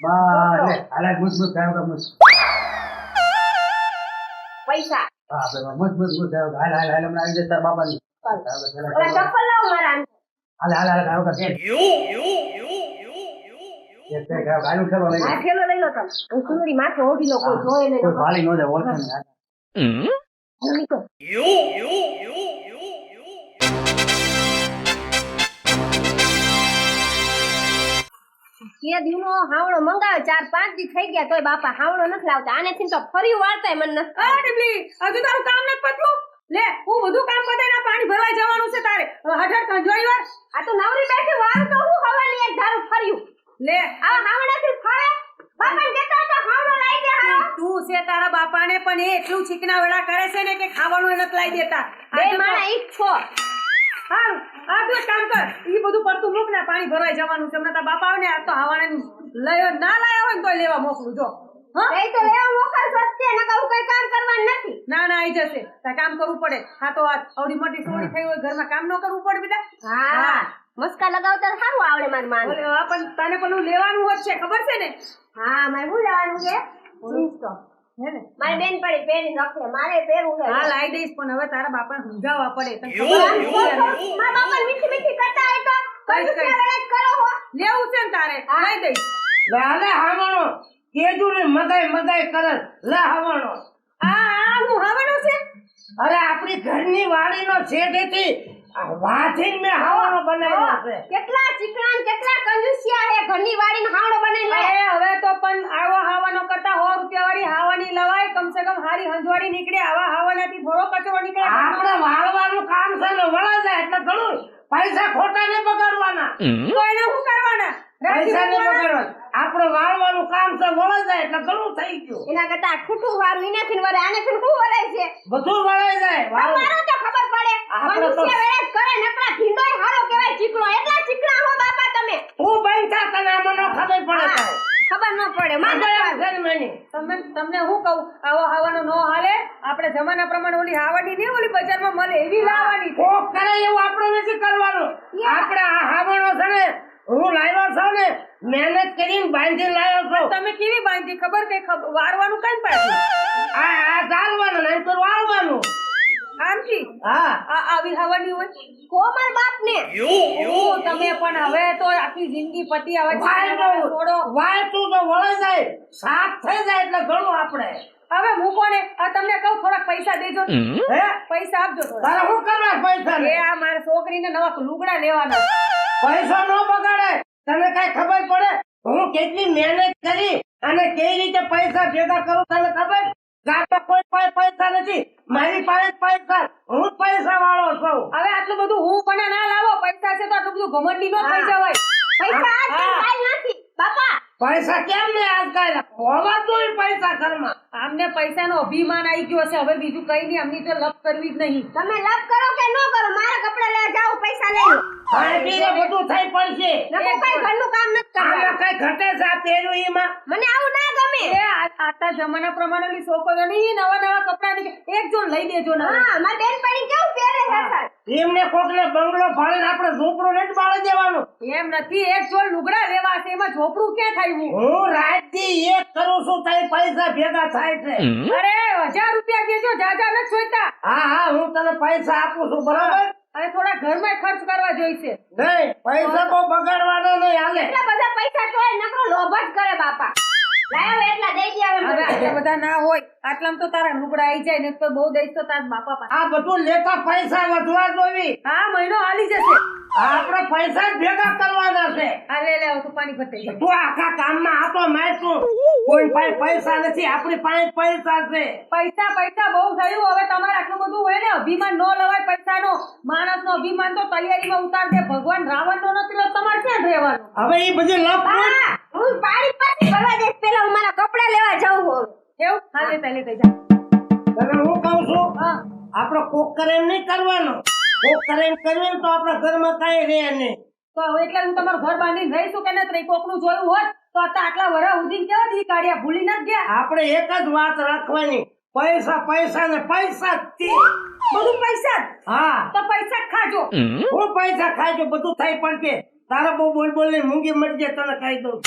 લે હાલે મજબૂત ગાયો કે મસ્ત પૈસા. હા આપણે મજબૂત મજબૂત ગાયો હાલ હાલ હાલ હમણાં આવી જશે તારા બાપાની. ઓલા ચપ્પલ લાવો મારા. હાલ હાલ હાલ ગાયો કે છે એક બે ગાયો ગાયું ખેલો કે દીનો હાવડો મંગાવ્યો ચાર પાંચ દી થઈ ગયા તોય બાપા હાવડો નથી લાવતા. આનેથી તો ફરી વાળતાય મને નથી. આ હજુ તારું કામ નથી પતલું? લે હું બધું કામ પતાઈને પાણી ભરવા જવાનું છે તારે. હઠાઠ કંજવાઈ વાર. આ તો નવરી બેઠી વાર તો હું હવાની એક ધારું ફર્યું. લે. આ હાવડાથી ફરે? બાપાને કહેતા હતા હાવડો લાવી દે હારો. તું છે તારા બાપાને પણ એ એટલું ચીકના વેળા કરે છે ને કે ખાવાનું એ નથી લાવી દેતા. બે માણા જ છો. હારું આ તું કામ કર. ઈ બધું પડતું મૂક ને પાણી ભરાઈ જવાનું છે. હમણાં તારા બાપા આવે ને આ તો હવાને લયો ના લાયા હોય ને તોય લેવા મોકલું જો. હા? તો લેવા તે કઈ કામ કરવાનું નથી. ના ના આવી જશે. તારે કામ કરવું પડે. હા તો આ આવડી મોટી સોડી થઈ હોય ઘરમાં કામ ન કરવું પડે બેટા હા. મસ્કા લગાવતા સારું આવડે મારી માને. પણ તને પેલું લેવાનું જ છે ખબર છે ને? હા મારે શું લેવાનું છે? Jeans top. હે ને? મારી બેન પડી પહેરી રખે મારે પહેરવું છે હા લાઈ દઈશ પણ હવે તારા બાપા સમજાવવા પડે. મારા બાપા મીઠી મીઠી કરતા હોય તો કઈ કઈ? કરો હો. લેવું છે ને તારે? લઈ દઈશ. લે હાલે હાવણો. કેજુ ને મદાય મગાય કરે લે હાવણો. આ આ હું હાવણો છે? અરે આપણી ઘરની વાડીનો છેડેથી આ વાથીને મેં બનાવ્યો છે. કેટલા ચીકણા કેટલા કંજુસિયા હે ઘરની વાડીને હાવડો બની લે હવે તો પણ આવો હાવાનો કરતા સો રૂપિયા વાળી હાવાની લવાય. કમસે કમ હારી હંજવાડી નીકળે આવા હાવાનાથી થોડો કચરો નીકળે. આપણે વાળવાનું કામ છે ને વળા જાય એટલે ઘણું પૈસા ખોટા ને બગાડવાના. તો એને શું કરવાના? રાખી પૈસા ને મૂકવાના? બગાડવાના આપણે વાળવાનું કામ છે વળા જાય એટલે ઘણું થઈ ગયું. એના કરતા ઠૂઠું વાળું એનાથી વરે આનેથી શું વરાય છે? બધું વળાઈ જાય. વાળું તો ખબર પડે. મનુષ્ય વેળા કરે નકરા ભીંડોય હારો કહેવાય ચીકણો. એટલા ચીકણા હો બાપા તમે. હું બનતા તને આમાં ખબર પડે હા, ખબર ન પડે. માં બગાડ્યા છે ને મેની. તમે તમને શું કહું આવો હાવાનો નો હાલે. આપણે જમાના પ્રમાણે ઓલી હાવાની નહીં ઓલી બજારમાં મળે એવી લાવવાની કોક કરે એવું આપણે નથી કરવાનું. આપણે આ હાવણો છે ને હું લાવ્યો છું ને મહેનત કરીને બાંધી લાવ્યો છું. તમે કેવી બાંધી? ખબર કે ખબ- વારવાનું કઈ પાડ્યું? આ આ ચાલવાનું નહીં તો વાળવાનું. આમથી? હા. આ આવી હવાની હોય. કોમલ બાપ ને તમે પણ હવે તો આખી જિંદગી પતી આવે વાય તું તો વળે જાય. સાફ થઈ જાય એટલે ઘણું આપણે. હવે મૂકો ને આ તમને કહું થોડાક પૈસા દેજો. હે? પૈસા આપજો તારે શું કરવા પૈસા એ આ મારા છોકરીને નવા લુગડા લેવાના. પૈસા નો બગાડે. તને કઈ ખબર પડે? હું કેટલી મહેનત કરી અને કેવી રીતે પૈસા ભેગા કરું તને ખબર? ગાતો કોઈ પાસે પૈસા નથી. મારી પાસે પૈસા. હું પૈસા વાળો છું. હવે આટલું બધું હું પણ ના લાવો. પૈસા છે તો આટલું બધું ઘમંડી નો થઈ જવાય. પૈસા આ. નથી. બાપા પૈસા કેમ ને આજકાલ? હોવા જોઈએ પૈસા ઘરમાં. આમને પૈસાનો અભિમાન આવી ગયો છે હવે બીજું કઈ નહીં અમની તો લપ કરવી જ નહીં. તમે લપ કરો કે ન કરો? મારા કપડા લેવા જાઓ પૈસા લઈ લો. ખાઈ બધું થઈ પડશે. નકર કઈ ઘરનું કામ નથી આમાં કઈ ઘટે છે આ પહેર્યું એમાં? મને આવું ના ગમે. એ આ- આતા જમાના પ્રમાણે ઓલી છોકરીઓ નહીં નવા નવા કપડા નીકળે. એક જોડ લઈ દેજો ને હા મારી બેન પડી કેવું પહેરે છે સર એમને કોકને બંગલો ફાળીને આપણે ઝોપડું નથી બાળી દેવાનું. એમ નથી એક જોડ લુગડા લેવા છે એમાં ઝોપડું ક્યાં થાય? હું હું રાતથી એક કરું છું તઈ પૈસા ભેગા થાય છે. અરે હજાર રૂપિયા દેજો જાજા નથી જોઈતા. હા હા હું તને પૈસા આપું છું બરાબર? અને થોડા ઘરમાં ખર્ચ કરવા જોઈશે. નહીં પૈસા તો બગાડવાના નહીં હાલે. એટલા બધા પૈસા તો નકરો લોભ જ કરે બાપા. બધા. ના હોય આટલામાં તો તારા લુગડા આવી જાય ને તો બહુ દઈશ તો તારા બાપા પાસે. આ બધું લેતા પૈસા વધવા જોવી. હા મહિનો હાલી જશે. આપણે પૈસા ભેગા કરવાના છે. આ લે લે તું પાણી ભરતે તું આખા કામમાં આતો મારતું કોઈ પાસે પૈસા નથી આપણી પાસે પૈસા છે. પૈસા પૈસા બહુ થયું. હવે તમારે આટલું બધું હોય ને અભિમાન નો લવાય પૈસાનો. માણસનો અભિમાન તો તૈયારીમાં ઉતાર દે ભગવાન રાવણ નો નથી તમારે ક્યાં રહેવાનું? હવે એ બધી લપ હા પાણી પાછી ભરવા જઈશ પેલા હું મારા કપડા લેવા જાઉં છું કેવું હા. લે તને કહી જા. તમે હું કહું છું? આપણો કોક કરે એમ નહીં કરવાનો. કોક કરે એમ કરીએ તો આપણા ઘરમાં કઈ રહે નહીં. તો એટલે હું તમારું ઘર બાંધીને રહીશું કે નથી રહી કોકનું જોયું હોત તો આ આટલા વરા ઉધી કેવા દી કાઢ્યા ભૂલી નથી ગયા. આપણે એક જ વાત રાખવાની. પૈસા પૈસા ને પૈસા થી બધું પૈસા હા. તો પૈસા ખાજો. હું પૈસા ખાજો બધું થઈ પણ કે તારા બહુ બોલ બોલ ને મૂંગી મરી જાય તને ખાઈ દઉં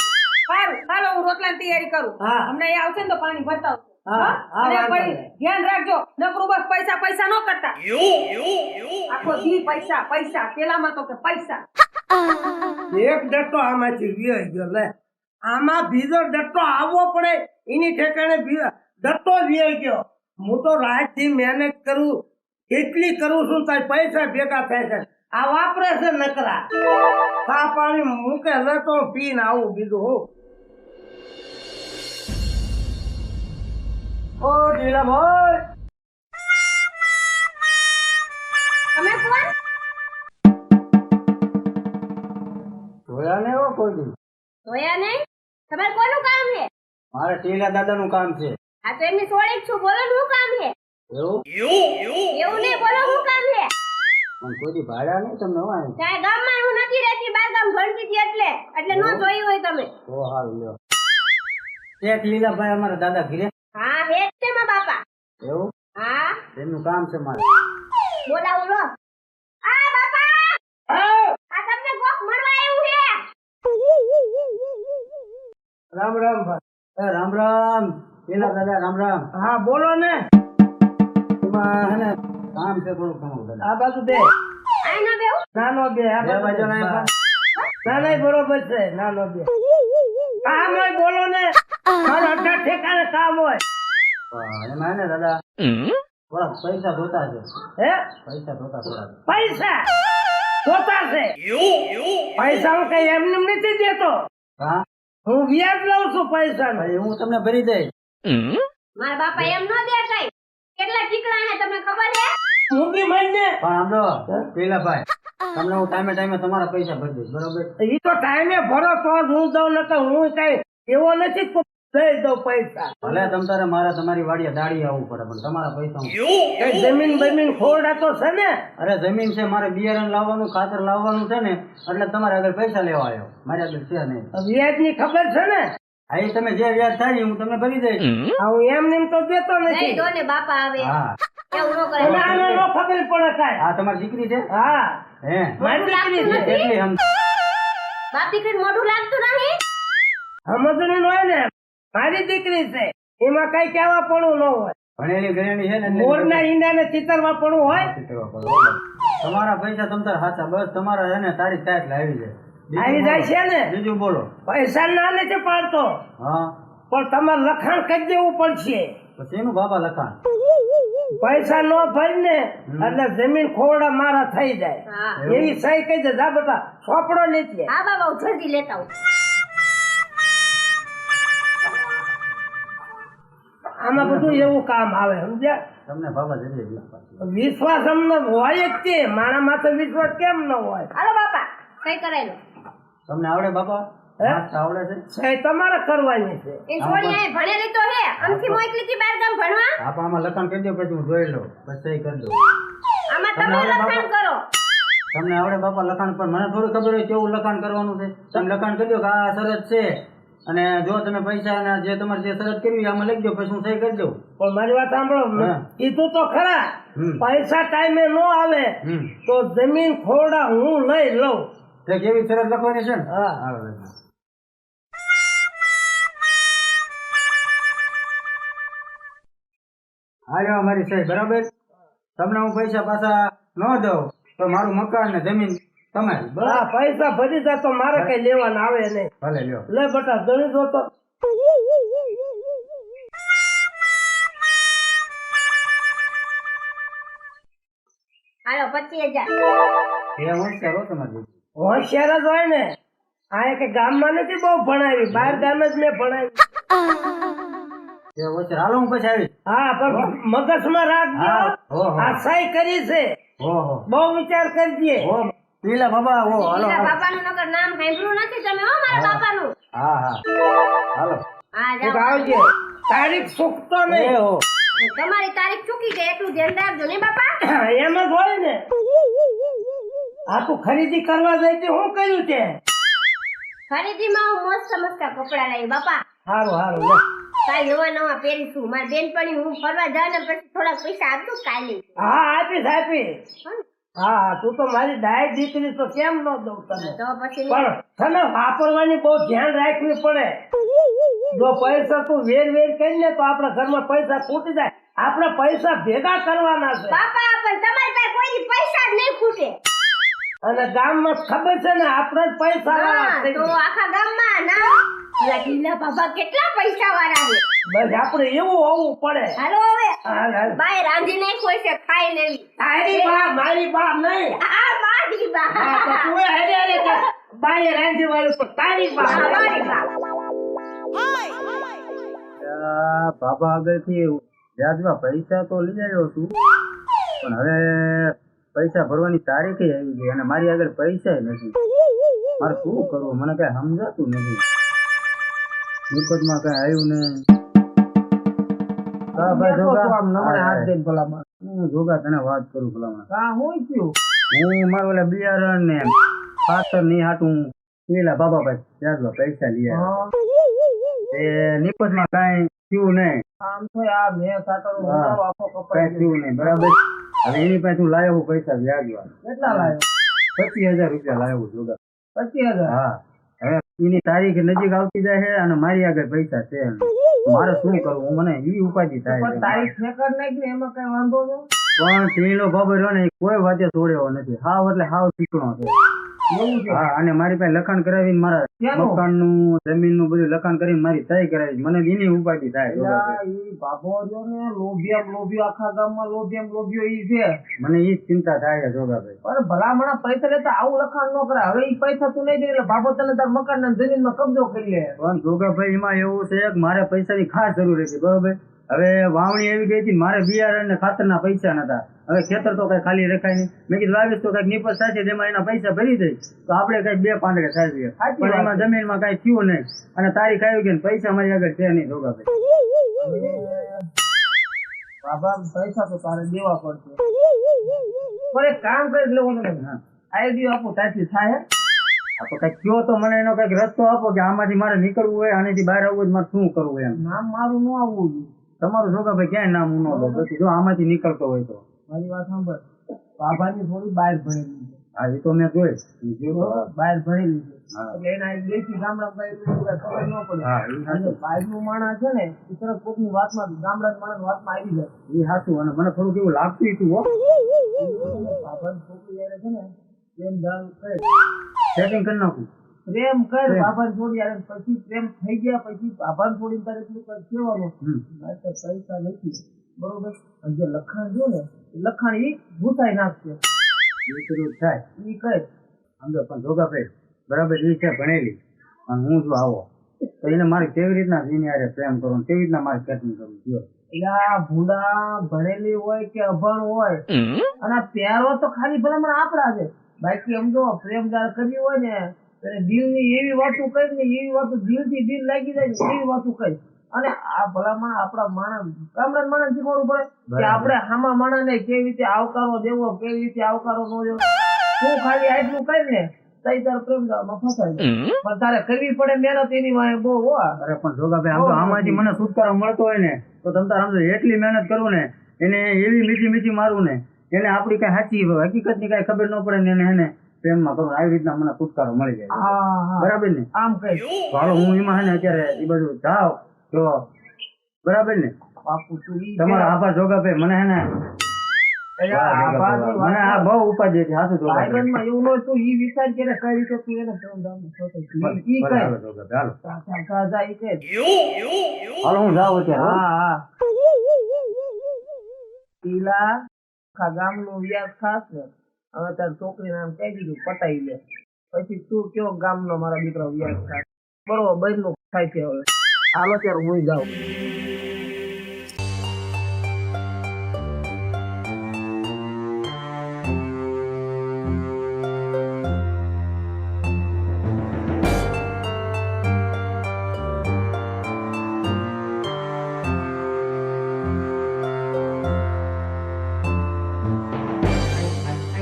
સારું. હાલો હું રોટલાની તૈયારી કરું. હમણાં એ આવશે ને તો પાણી નહીં. ધ્યાન રાખજો નકરું બસ પૈસા પૈસા ન કરતા. આખો દી પૈસા પૈસા. પેલામાં તો કે પૈસા. એક ડટ્ટો આમાંથી વ્યાઈ ગયો લે. આમાં બીજો ડટ્ટો આવવો પડે એની ઠેકાણે ડટ્ટો વ્યાઈ ગયો. હું તો રાતથી મહેનત કરું એટલી કરું છું તાર પૈસા ભેગા થાય છે. આ વાપરે છે નકરા. ચા પાણી મૂકે લે તો પીને આવું બીજું હું. ઓ ઢીલા ભાઈ તમે કોણ જોયા ને એવો કોઈ દી જોયા નહીં તમારે કોનું કામ છે મારે ટીલા દાદા નું કામ છે આ તો એમની સોળી છું બોલો ને કામ છે એવું એવું નહીં બોલો શું કામ છે પણ કોઈ દી ભાડ્યા નહીં તમને કાય ગામમાં હું નથી રહેતી બાર ગામ ભણતી હતી એટલે એટલે નો જોયું હોય તમે તો હારું લ્યો એક લીલાભાઈ અમારા દાદા ઘીરે હા હે જ છે બાપા. એવું? હા. એમનું કામ છે મારે. બોલાવો લો. આ બાપા! આ તમને કોક મળવા આવ્યું છે? રામ રામ ભાઈ. રામ રામ. પેલા દાદા રામ રામ. હા બોલો ને. એમાં હે ને કામ છે થોડું ઘણું આ બાજુ બે આ ના બેહું. નાનો બે આ બે બાજુ ના ના બરોબર છે. નાનો બે. હોય બોલો ને. મારો ઠેકાણે કામ હોય. પણ એમાં દાદા થોડા પૈસા જોતા છે. હે? પૈસા જોતા થોડા પૈસા જોતા છે? પૈસા હું કઈ એમને નથી દેતો? હા? હું વ્યાજ લઉં છું પૈસા હું તમને ભરી દઈશ. મારા બાપા એમ ન દે કઈ કેટલા ટીકડા હે તમને ખબર છે મૂકી મને પણ આમ જો લીલાભાઈ તમને હું ટાઈમે ટાઈમે તમારા પૈસા ભરી દઈશ બરોબર? એ તો ટાઈમે ભરો તો જ હું દઉં નકર હું કઈ એવો નથી કે દઈ દઉં પૈસા. ભલે તમ તારે મારે તમારી વાડીએ દાડી આવવું પડે પણ તમારા પૈસા જમીન બમીન ખોરડા તો છે ને? અરે જમીન છે મારે બિયારણ લાવવાનું ખાતર લાવવાનું છે ને એટલે તમારે આગળ પૈસા લેવા આવ્યો. મારી આગળ છે નહીં. વ્યાજની ખબર છે ને? હા તમે જે વ્યાજ થાય હું તમને ભરી દઈશ. હા, હું એમ નેમ તો દેતો નથી. ને બાપા આવે. હા. ખબર પડે કાંઈ. આ તમારી દીકરી છે? હા. હે. મારી દીકરી છે. બાપ દીકરી મોઢું લાગતું નથી? સમજણી હોય ને. મારી દીકરી છે. એમાં કઈ કહેવા પણ ન હોય. ભણેલી ગણેલી છે ને મોરના ઈંડાને ચિતરવા પણ હોય. તમારા પૈસા તમ તાર હાચા બસ તમારા છે ને તારીખ તારીખ આવી જાય આવી જાય છે ને? બીજું બોલો. પૈસા ના નથી પાડતો. હા. પણ તમારે લખાણ કરી દેવું પડશે. પછી બાબા લખાણ? પૈસા નો ભરી ને એટલે જમીન ખોરડા મારા થઈ જાય. એવી સહી કહી દે જા બેટા સોપડો નીચે હા બાબા હું જલ્દી લેતા આવું. આમાં બધું એવું કામ આવે સમજ્યા? તમને બાબા જરી વિશ્વાસ અમને હોય જ તે. મારા માથે વિશ્વાસ કેમ ન હોય? હાલો બાપા કઈ કરાય તમને આવડે બાબા આવડે છે? તમારે કરવાની છે. એ છોડી ભણેલી તો હે. આમથી મોકલી હતી બાર ગામ ભણવા? હા આમાં લખાણ કરી દો પછી હું જોઈ લઉં. પછી કરી દઉં. આમાં તમને તમે આવડે લખાણ બાપા? કરો. તમને આવડે બાપા લખાણ પણ મને થોડું ખબર હોય કેવું લખાણ કરવાનું છે. તમે લખાણ કરી દો કે આ સરસ છે. અને જો તમે પૈસા ને જે તમારે જે શરત કરવી આમાં લખી દો પછી હું સહી કરી દઉં. પણ મારી વાત સાંભળો. કીધું તો ખરા. પૈસા ટાઈમે નો આવે તો જમીન ખોરડા હું લઈ લઉં. તે કેવી શરત લખવાની છે ને? હા. હા. હાલો. અમારી સહી બરાબર? તમને હું પૈસા પાછા ન દઉં તો મારું મકાન ને જમીન તમારી હા પૈસા ભરી જાય તો મારે કઈ લેવાના આવે નહીં. ભલે લ્યો. લે બટા ગણી દો તો. હાલો પચીસ હજાર. એ હોશિયાર હો તમારી હોશિયાર જ હોય ને. આ એક ગામમાં નથી બહુ ભણાવી બહાર ગામ જ મેં ભણાવી. એ હોશિયાર હાલો હું પછી હા પણ મગજમાં રાખજો. આ સહી કરી છે. બહુ વિચાર કરજે હો પીલા બાબા ઓ હાલો. લીલા બાબાનું નગર નામ સાંભળ્યું નથી તમે હો મારા બાપાનું? હા હા. હાલો. હા જાઓ. આવજે. તારીખ ચૂકતો નહીં. હો. તમારી તારીખ ચૂકી ગઈ એટલું ધ્યાન રાખજો ને બાપા. એમ જ હોય ને. આ તું ખરીદી કરવા જઈ તે હું કર્યું તે? ખરીદીમાં હું મસ્ત મસ્ત કપડા લાવી બાપા. સારું સારું લે. કાલ નવા નવા પહેરીશું. મારી બેનપણી હું ફરવા જાઉં ને પછી થોડા પૈસા આપજો કાલે. હા આપીશ આપીશ. હા તું તો મારી દાય દીકરી તો કેમ ન દઉં તને? પણ તને વાપરવાની બહુ ધ્યાન રાખવી પડે. જો પૈસા તું વેર વેર કરી ને તો આપણા ઘરમાં પૈસા ખૂટી જાય. આપણે પૈસા ભેગા કરવાના છે. બાપા પણ તમારી પાસે કોઈ પૈસા જ નહીં ખૂટે. અને ગામમાં ખબર છે ને આપણે જ પૈસા તો આખા ગામમાં ના. પેલા બાબા કેટલા પૈસા વાળા છે? બસ આપણે એવું હોવું પડે. હાલો હવે. બાય રાંધી નહીં કોઈ છે ખાઈ લેવી. તારી બા. મારી બા નહીં. આ મારી બા. હા, તો હારે હારે રાંધી વાળું પણ તારી બા. મારી બા. બાબા આગળથી વ્યાજમાં પૈસા તો લઈ આવ્યો છું. પણ હવે પૈસા ભરવાની તારીખે આવી ગઈ અને મારી આગળ પૈસા નથી. મારે શું કરવું? મને કઈ સમજાતું નથી. નિપજમાં કઈ આવ્યું ને જોગા. તને વાત કરું ભલામણ. હું મારા ઓલા બિયારણ ને ખાતરની હાટું પેલા બાબા ભાઈ વ્યાજમાં પૈસા લઈ આવ્યા. એ નિપજમાં કાંઈ થયું નહીં. હા. કાંઈ થયું નહીં બરાબર? હવે એની પાસે હું લાવ્યો પૈસા વ્યાજ કેટલા લાવ્યો? પચીસ હજાર રૂપિયા લાવ્યો જોગા. પચીસ હજાર? હા. એની તારીખ નજીક આવતી જાય છે અને મારી આગળ પૈસા છે મારે શું કરવું? મને ઈ ઉપાધિ થાય તારીખ ઠેકાણ નાખી એમાં કઈ વાંધો નહીં. પણ ટીનો બાબો રહ્યો ને કોઈ વાતે છોડ્યો નથી. હાવ એટલે હાવ ચીકણો છે. હા અને મારી પાસે લખાણ કરાવીને મારા મકાનનું જમીનનું બધું લખાણ કરીને મારી સહી કરાવી મને એની ઉપાધિ થાય બાબો ને લોભિયા લોભિયો આખા ગામમાં લોભિયા લોભિયો ઈ છે. મને ઈ ચિંતા થાય છે જોગાભાઈ. પણ ભલામણા પૈસા લેતા આવું લખાણ ન કરે હવે ઈ પૈસા તું નહીં દે એટલે બાબો તને તાર મકાન ના જમીનમાં કબજો કરી લે. પણ જોગાભાઈ એમાં એવું છે કે મારે પૈસાની ખાસ જરૂર હતી બરોબર? હવે વાવણી આવી ગઈ હતી મારે બિયારણ ને ખાતરના પૈસા નતા. હવે ખેતર તો કઈ ખાલી રખાય નહીં. મેં કીધું લાવીશ તો કંઈક નિપજ થશે જેમાં એના પૈસા ભરી દઈ તો આપણે કંઈક બે પાંદડે થાય છે. પણ એમાં જમીનમાં કઈ થયું નહીં. અને તારીખ આવી ગઈ પૈસા મારી આગળ છે નહીં જોગાભાઈ બાબા પૈસા તો તારે દેવા પડશે. પણ એક કામ કરી લેવું ને હા. આઈડિયો આપો ત્યાંથી થાય. તો કંઈક કયો તો મને એનો કંઈક રસ્તો આપો કે આમાંથી મારે નીકળવું હોય આનેથી બહાર આવવું હોય મારે શું કરવું એમ. નામ મારું ન આવવું તમારું તમારું જોગાભાઈ ક્યાંય નામ ન લો. પછી જો આમાંથી નીકળતો હોય તો. મારી વાત સાંભળ. બાબાની થોડી બહાર ભણેલી છે. હા એ તો મેં જોઈ. બહાર ભણેલી છે. એટલે એના દેશી ગામડા ખબર ન પડે. અને બહારનું માણસ છે ને એ તરત કોકની વાતમાં ગામડા માણસ વાતમાં આવી જાય. એ હાચું અને મને થોડુંક એવું લાગતું હતું બાબાની છોકરી યારે છે ને પ્રેમ દાન કરે. સેટિંગ કરી નાખું. પ્રેમ કર. બાબાને છોડી યારે. પછી પ્રેમ થઈ ગયા પછી બાબાને છોડીને તારે એટલું. મારે તો પૈસા નથી. બરોબર? અને જે લખાણ જો ને એ લખાણ એ ભૂસાઈ નાખશે. વિકૃત થાય. એ કહે. સમજો પણ જોગાભાઈ બરાબર એ છે ભણેલી. અને હું જો આવો તો એને મારે કેવી રીતના હારે પ્રેમ કરવું કેવી રીતના મારે સેટિંગ કરવું જો. યા ભૂડા ભણેલી હોય કે અભણ હોય અને આ પ્યારો તો ખાલી ભલામણ આપણા છે. બાકી આમ જો પ્રેમ જાર કર્યું હોય ને ત્યારે દિલની એવી વાતો કઈ ને એવી વાતો દિલથી દિલ લાગી જાય ને એવી વાતો કરી અને આ ભલામાં આપણા માણસ ગામડા માણસ શીખવાડવું પડે કે આપણે હામા માણસને કેવી રીતે આવકારો દેવો કેવી રીતે આવકારો ન દેવો. તું ખાલી આટલું કરી ને તઈ પ્રેમ જાળમાં ફસાઈ પણ તારે કરવી પડે મહેનત એની વાંહે બહુ હો. અરે પણ જોગાભાઈ આમ તો આમાંથી મને છુટકારો મળતો હોય ને તો તમ તાર સમજો એટલી મહેનત કરું ને એને એવી મીઠી મીઠી મારું ને એને આપણી કઈ સાચી હકીકતની કઈ ખબર ન પડે ને એને એને પ્રેમમાં કરું આવી રીતના મને છુટકારો મળી જાય. બરાબર ને? આમ કઈ હાલો હું એમાં હે ને અત્યારે એ બધું જાઓ જો બરાબર ને? તમારા તું તમારો જોગાભાઈ મને હે ને? પેલા. મને આ બહુ ઉપાધિ હતી હાથું જોગાભાઈ એવું ન તું ઈ વિચાર કરે કઈ રીતે તું એને પ્રેમ દાન શોધે. ઈ- ઈ ભલે, હાલો હાલો. ઈ હું જાઉં છે હા. હા ઈલા આખા ગામનું વ્યાજ ખાસ ને હવે તાર છોકરીને આમ કહી દીધું પટાઈ લે. પછી તું કયો ગામનો મારા દીકરો વ્યાજ ખાસ? બરોબર બહેનનું થાય છે હવે. હાલો ત્યારે હું જાઉં.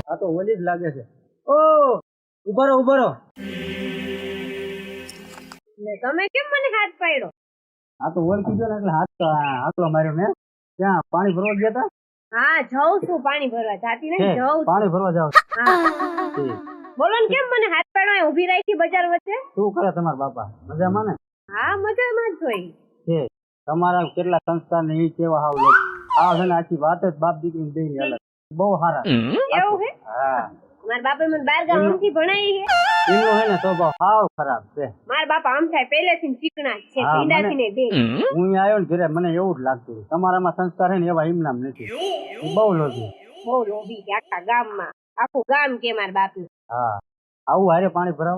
આ તો ઓલી જ લાગે છે. ઓ, ઊભા રહો, ઊભો રહો. ને તમે કેમ મને હાથ પાડ્યો? આ તો ઓળખી ગયો ને એટલે હાથ આકલો માર્યો મેં. ત્યાં પાણી ભરવા ગયા હતા હા જઉં છું પાણી ભરવા. જાતી નહીં જઉં પાણી ભરવા જાવ બોલો ને કેમ મને હાથ પાડવા ઊભી રાખી બજાર વચ્ચે? શું કરે તમારા બાપા? મજામાં ને? હા મજામાં જ હોય. છે તમારા કેટલા સંસ્કાર ને એ કેવા હાવ આ છે ને આખી વાત જ બાપ દીકરી ને ની અલગ. બહુ સારા એવું હે? હા. મારા બાપા મને બાર ગામ આમથી ભણાઈ છે. એનો હે ને સ્વભાવ હાવ ખરાબ છે. મારા બાપા આમ થાય પહેલેથી ચીકણા છે પીડાથી ને બે હું આવ્યો ને ઘરે મને એવું જ લાગતું. તમારામાં સંસ્કાર હે ને એવા એમનામ નથી. બહુ લોભી. બહુ લોભી છે આખા ગામમાં. આખું ગામ કે મારા બાપનું. હા. આવું હારે પાણી ભરાવ?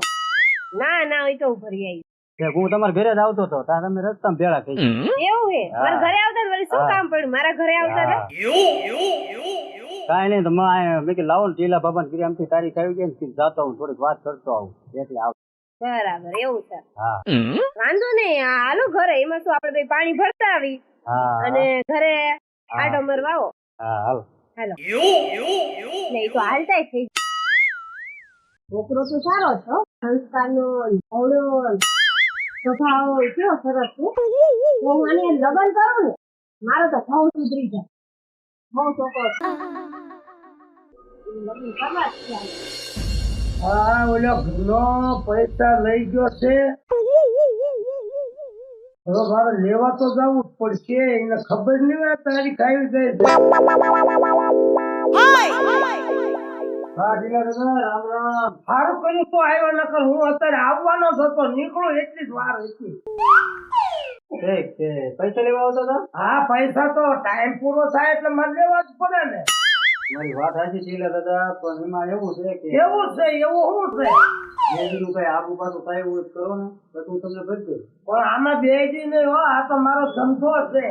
ના ના હોય તો ભરી આવી હું તમારા ઘરે જ આવતો હતો ત્યાં તમે રસ્તા ભેળા થઈ. એવું હે હા. મારા ઘરે આવતા ને વળી શું કામ પડ્યું? મારા ઘરે આવતા કાંઈ નહીં તો માં કીધું લાવો ને ટીલા બાબા ને આમથી તારીખ આવી ગઈ ને જાતો હું થોડીક વાત કરતો આવું એટલે આવું. બરાબર એવું છે. વાંધો નહીં આ હાલો ઘરે એમાં શું આપણે પાણી ભરતા આવી? અને ઘરે આટો મરવા હાલો. હાલો. ને તો હાલતા થઈ છોકરો તો સારો છો સંસ્કારનો ભોળો સ્વભાવ કેવો સરસ છે. હું આને લગ્ન કરું ને મારો તો ભાવ સુધરી જાય. બહુ છોકરો હા ઓલો ઘરનો પૈસા લઈ ગયો છે. હવે મારે લેવા તો જવું જ પડશે એને ખબર નહીં હોય તારીખ આવી ગઈ છે. હા ઢીલા દાદા રામ રામ. સારું કર્યું તો આવ્યો નકર હું અત્યારે આવવાનો જ હતો નીકળું એટલી જ વાર હતી. પૈસા લેવા આવતા હતા? હા પૈસા તો ટાઈમ પૂરો થાય એટલે મારે લેવા જ પડે ને. મારી વાત સાચી ટીલા દાદા પણ એમાં એવું છે કે એવું છે એવું શું છે? બેબીનું કઈ આબુ પાછું કઈ એવું કરો ને તો હું તમને દઈશ પણ આમાં બે દી નહીં હો આ તો મારો ધંધો છે.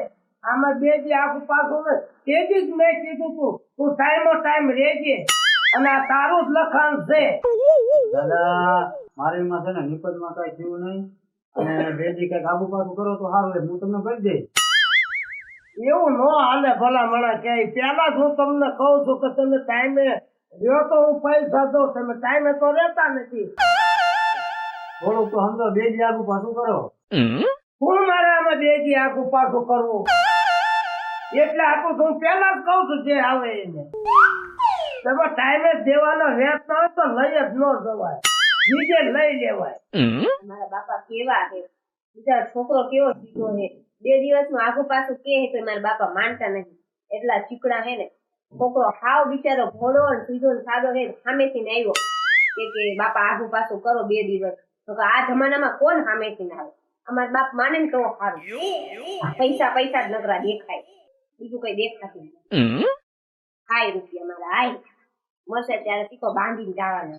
આમાં બે દી આખું પાછું ને તે જ મેં કીધું તું તું ટાઈમો ટાઈમ રેજે અને આ તારું જ લખાણ છે. દાદા મારે એમાં છે ને નિપજમાં કઈ થયું નહીં. અને બેજી કંઈક આબુ પાછું કરો તો સારું હું તમને ભરી દઈશ. એવું નો હાલે ભલા મણા ક્યાંય. પેલા જ હું તમને કહું છું કે તમે ટાઈમે રહ્યો તો હું પૈસા દઉં તમે ટાઈમે તો રહેતા નથી. થોડું તો સમજો બેજી આગુ પાછું કરો. હું મારે આમાં બે દી આખું પાછું કરવું? એટલે આખું તો હું પેલા જ કહું છું જે આવે એને. તમે ટાઈમે જ દેવાનો રેત ન હોય તો લઈ જ ન જવાય. બીજે લઈ લેવાય. મારા બાપા કેવા છે? બીજા છોકરો કેવો સીધો છે? બે દિવસમાં આગુ પાછું કે તો મારા બાપા માનતા નથી. એટલા ચીકણા હે ને. છોકરો હાવ બિચારો ભોળો ને સીધો સાદો હે સામેથી ને આવ્યો. કે કે બાપા આગુ પાછું કરો બે દિવસ. તો કે આ જમાનામાં કોણ સામેથી ને આવે? અમારા બાપ માને ને તો સારું પૈસા પૈસા જ નકરા દેખાય. બીજું કઈ દેખાતું નથી. હાય રૂપિયા મારા હાય. મળશે ત્યારે ટીકો બાંધીને જવાના.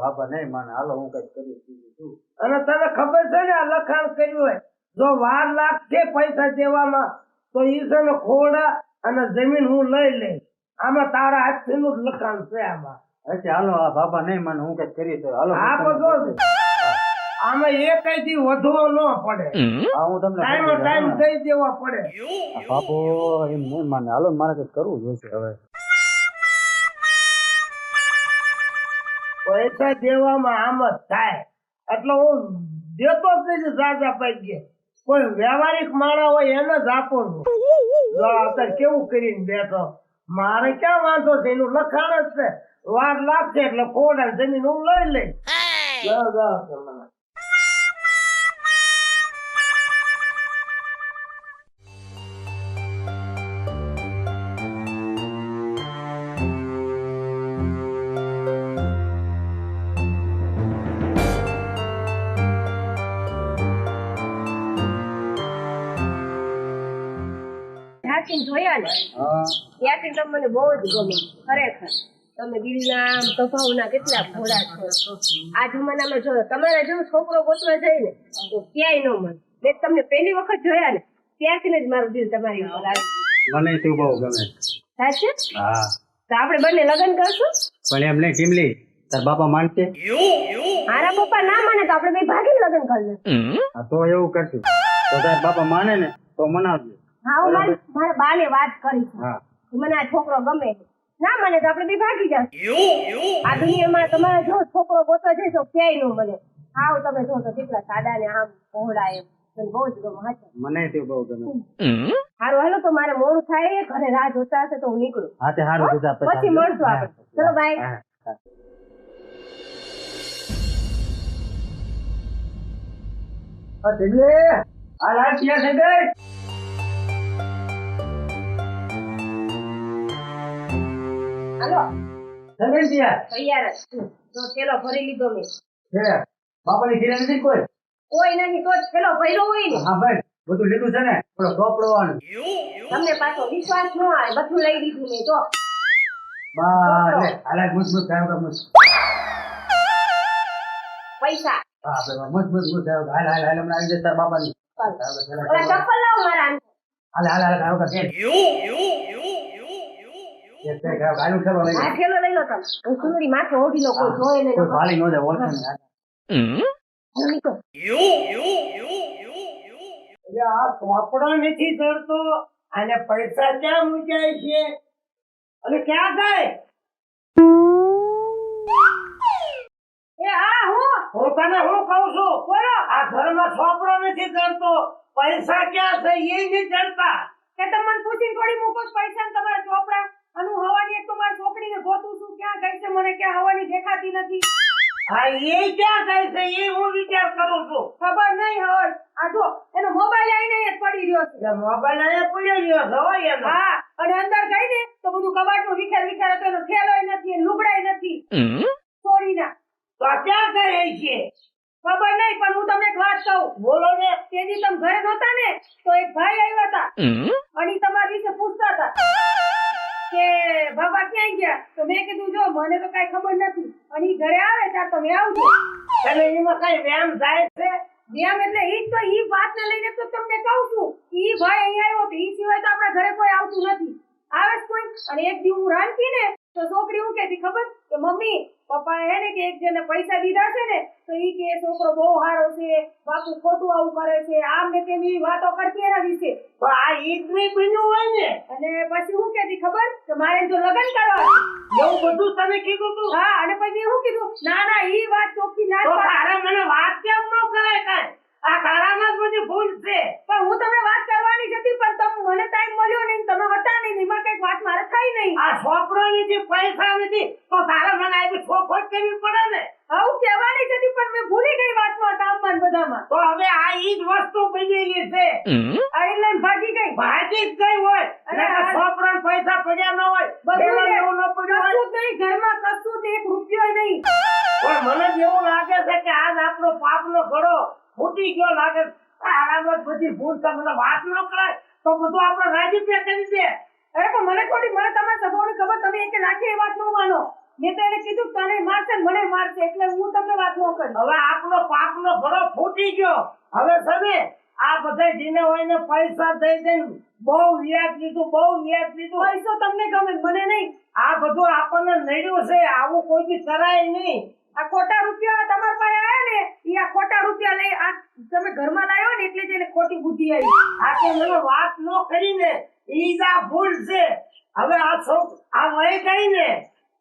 બાપા નહીં માને. હાલો હું કઈ કરી અને તને ખબર છે ને આ લખાણ કર્યું હોય. જો વાર લાગશે પૈસા દેવામાં તો ઈ છે ને ખોડા અને જમીન હું લઈ લઈશ. આમાં તારા હાથથી નું લખાણ છે આમાં. અચ્છા હાલો આ બાબા નહીં મને હું કઈ કરી તો હાલો. હા બધો આમાં એક થી વધવો ન પડે. હા હું તમને ટાઈમ ટાઈમ દઈ દેવા પડે. બાપુ એમ નહીં માને. હાલો મારે કઈ કરવું જોઈશે હવે. પૈસા દેવામાં આમ જ થાય. એટલે હું દેતો જ નહીં સાચા પૈકી. કોઈ વ્યવહારિક માણસ હોય એને જ આપો અત્યારે કેવું કરીને બેઠો? મારે ક્યાં વાંધો છે? એનું લખાણ જ છે. વાર લાગશે એટલે ખોડા જમીન હું લઈ લઈશ. ને ત્યાંથી તમને બહુ જ ગમે. ખરેખર. તમે દિલના સ્વભાવના કેટલા ભોળા છો. આ જમાનામાં જો તમારા જેવો છોકરો ગોતવા જાય ને તો ક્યાંય ન મળે. મેં તમને પહેલી વખત જોયા ને ત્યારથી જ મારું દિલ તમારી ઉપર આવ્યું મને તું બહુ ગમે. સાચે? હા. તો આપણે બંને લગ્ન કરશું? પણ એમ નહીં ચીમલી તાર બાપા માનશે? મારા પપ્પા ના માને તો આપણે બે ભાગીને લગ્ન કરી તો એવું કરશું. તો તાર બાપા માને ને તો મનાવજો. હા હું મારી મારા બાને વાત કરી હા. મને આ છોકરો ગમે ના મને તો આપણે બે ભાગી જશું આ દુનિયામાં તમારે જો છોકરો ગોતવા જાય તો ક્યાંય નો મને આવ તમે જો તો કેટલા સાદા ને આમ પહોળા એમ. મને બહુ જ ગમે મને તું બહુ ગમે. સારું હાલો તો મારે મોડું થાય ઘરે રાહ જોતા હશે તો હું નીકળું. હા તે હારું પછી મળશું આપણે. ચલો બાય. આ ગઈ હાલો. ગઈ તૈયાર તૈયાર જ તો થેલો ભરી લીધો મેં. છે બાપાની ઘીરે નથી કોઈ? કોઈ નહીં તો જ ભર્યો હોય ને. હા ભાઈ બધું લીધું છે ને? પેલો અને તમને પાછો વિશ્વાસ ન આવે બધું લઈ લીધું મેં તો બસ લે હાલ મજબૂત થયો કે પૈસા. હા ભાઈ મસ્ત મજબૂત થયો હાલ હાલ હાલ હમણાં આવી જશે તારા બાપાની. ઓલા ચપ્પલ લાવો મારા આને. હાલ હાલ હાલ થયો કે કેમ એક કઈ થયો હાલ ઉઠાડો લઈ આ થેલો લઈ લો તમે. હું સુંદરી માથે ઓઢી લો કોઈ જોયે નહીં કોઈ ભાલી નો જાય ઓળખે ચોપડો નથી ધરતો અને પૈસા ક્યાં મૂક્યા છે? અને ક્યાં જાય એ હા હું. હું તને હું કહું છું? બોલો. આ ઘરમાં ચોપડો નથી ધરતો. પૈસા ક્યાં છે? એ નથી ચડતા કે તમને પૂછી થોડી મૂકો પૈસા ને તમારા ચોપડા. અને હવાની એક તો મારી છોકરીને ગોતું છું ક્યાં ગઈ છે મને ક્યાં હવાની દેખાતી નથી. હા એ ક્યાં જાય છે એ હું વિચાર કરું છું. ખબર નહીં હોય. આ જો એનો મોબાઈલ આઈને જ પડી રહ્યો છે. મોબાઈલ અહીંયા પડ્યો રહ્યો છે હોય એનો. હા અને અંદર ગઈ ને તો બધું કબાટમાં વિખેર વિખેર હતો એનો થેલોય નથી એની લુગડાય નથી. ચોરીના તો ક્યાં ગઈ છે? ખબર નહીં પણ હું તમને એક વાત કહું. બોલો ને. તેની તમે ઘરે નહોતા ને તો એક ભાઈ આવ્યા હતા. અને તમારી વિશે પૂછતા હતા. કે બાબા ક્યાં ગયા? તો મેં કીધું જો મને તો કઈ ખબર નથી. અને ઈ ઘરે આવે ત્યાં તમે આવજો. અને એમાં કઈ વ્યાયામ જાય છે? વ્યામ એટલે ઈ તો ઈ વાતને લઈને તો તમને કહું છું ઈ ભાઈ અહીંયા આવ્યો તો ઈ સિવાય તો આપણા ઘરે કોઈ આવતું નથી. આવે જ કોઈ. અને એક દી હું રાંધતી ને તો છોકરી હું કહેતી ખબર? કે મમ્મી પપ્પા હે ને કે એક જેને પૈસા દીધા છે ને તો ઈ કે છોકરો બહુ સારો છે બાપુ ખોટું આવું કરે છે આમ ને તેમ એવી વાતો કરતી એના વિશે તો આ ઈદ નહીં બન્યું હોય ને? અને પછી હું કેતી ખબર? કે મારે જો લગ્ન કરવા. એવું બધું તને કીધું તું? હા અને પછી હું કીધું ના ના ઈ વાત ચોખ્ખી ના જ તો મને વાત કેમ ન કરાય કાંઈ? આ તારામાં જ બધી ભૂલ છે. પણ હું તમને વાત કરવાની જ હતી પણ તમે મને ટાઈમ મળ્યો નહીં તમે હતા નહીં એમાં કંઈક વાત મારે થઈ નહીં. આ છોકરો નથી પૈસા નથી તો તારા મને આવી ચોખવટ કરવી પડે ને? આવું કહેવાની જ હતી પણ મેં ભૂલી ગઈ વાતમાં તાપમાન બધામાં. તો હવે આ ઈ જ વસ્તુ બનેલી છે. આયર્લેન્ડ ભાગી ગઈ. ભાગી જ ગઈ હોય અને આ- છોકરાને પૈસા પડ્યા ન હોય. બધું આપણો પાપનો ઘડો ફૂટી ગયો લાગે છે. બધી ભૂલ તમને વાત ન કરાય. તો બધું આપણે રાજી પે કરી દે. અરે પણ મને થોડી મને તમારા સ્વભાવની ખબર તમે એક લાખી એ વાત ન માનો. મેં તો એને કીધું તને મારશે મને મારશે એટલે હું તમને વાત ન કરી હવે આપણો પાપનો ઘડો ફૂટી ગયો. હવે સબે આ બધા જીને હોય ને પૈસા દઈ દઈને બહુ વ્યાજ લીધું બહુ વ્યાજ લીધું. પૈસો તમને ગમે મને નહીં. આ બધું આપણને નડ્યું છે. આવું કોઈ બી કરાય નહીં. આ ખોટા રૂપિયા તમારા પાસે આયા ને એ આ ખોટા રૂપિયા લઈ આ તમે ઘરમાં લાવ્યો ને એટલે જ ખોટી બુદ્ધિ આવી. આ કે મને વાત ન કરીને ઈ જ આ ભૂલ છે. હવે આ છોક આ વહી ગઈ ને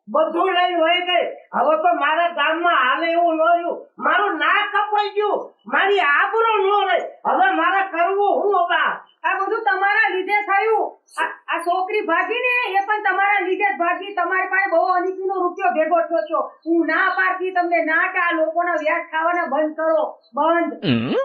બધું લઈ વહી ગઈ. હવે તો મારા ગામમાં હાલે એવું ન રહ્યું. મારું ના કપાઈ ગયું. મારી આબરો ન રહી. હવે મારે કરવું હું હવે આ બધું તમારા લીધે થયું. આ છોકરી ભાગી ને એ પણ તમારા લીધે જ ભાગી. તમારી પાસે બહુ અનીતિનો રૂપિયો ભેગો થયો છો. હું ના પાડતી તમને ના કે આ લોકોના વ્યાજ ખાવાના બંધ કરો. બંધ.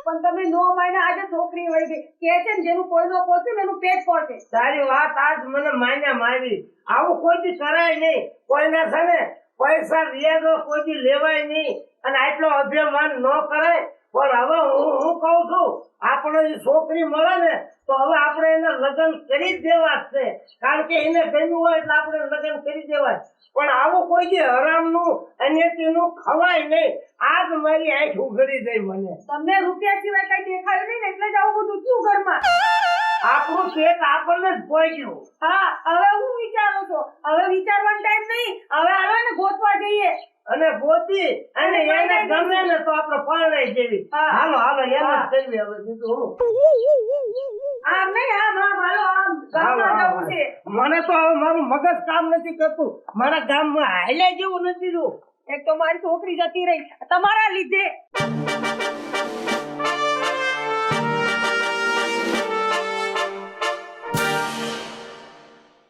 પણ તમે નો માયને આજે છોકરી વહી ગઈ. કે છે ને જેનું કોઈનો પોચ્યું ને એનું પેટ પડશે તારી વાત આજ મને માન્યા મારી આવું કોઈ દી કરાય નહીં. કોઈના છે ને પૈસા વ્યાજો કોઈ લેવાય નહીં. અને આટલો અભિમાન ન કરાય. પણ હવે હું હું કહું છું? આપણે છોકરી મળે ને, તો હવે આપણે એને લગ્ન કરી જ દેવા જ છે. કારણ કે એને ગમ્યું હોય એટલે આપણે લગ્ન કરી દેવાય પણ આવું કોઈ દી હરામનું અન્યતીનું ખવાય નહીં. આજ મારી આંખ ઉઘડી ગઈ મને. તમને રૂપિયા સિવાય કઈ દેખાયું નહીં એટલે જ આવું બધું થયું ઘરમાં. આપણું પેટ આપણને જ પહોંચ્યું હા હવે હું વિચારું છું. હવે વિચારવાનો ટાઈમ નહીં. હવે આવે ને ગોતવા જઈએ. અને ગોતી અને એને ગમે ને તો આપણે પરણાઈ જેવી હાલો હાલો એને જ કરવી હવે બીજું હું. આમ નહીં આમ આમ હાલો આમ. જવું છે. મને તો હવે મારું મગજ કામ નથી કરતું. મારા ગામમાં હાલ્યા જેવું નથી રહ્યું. એક તો મારી છોકરી જતી રહી. તમારા લીધે.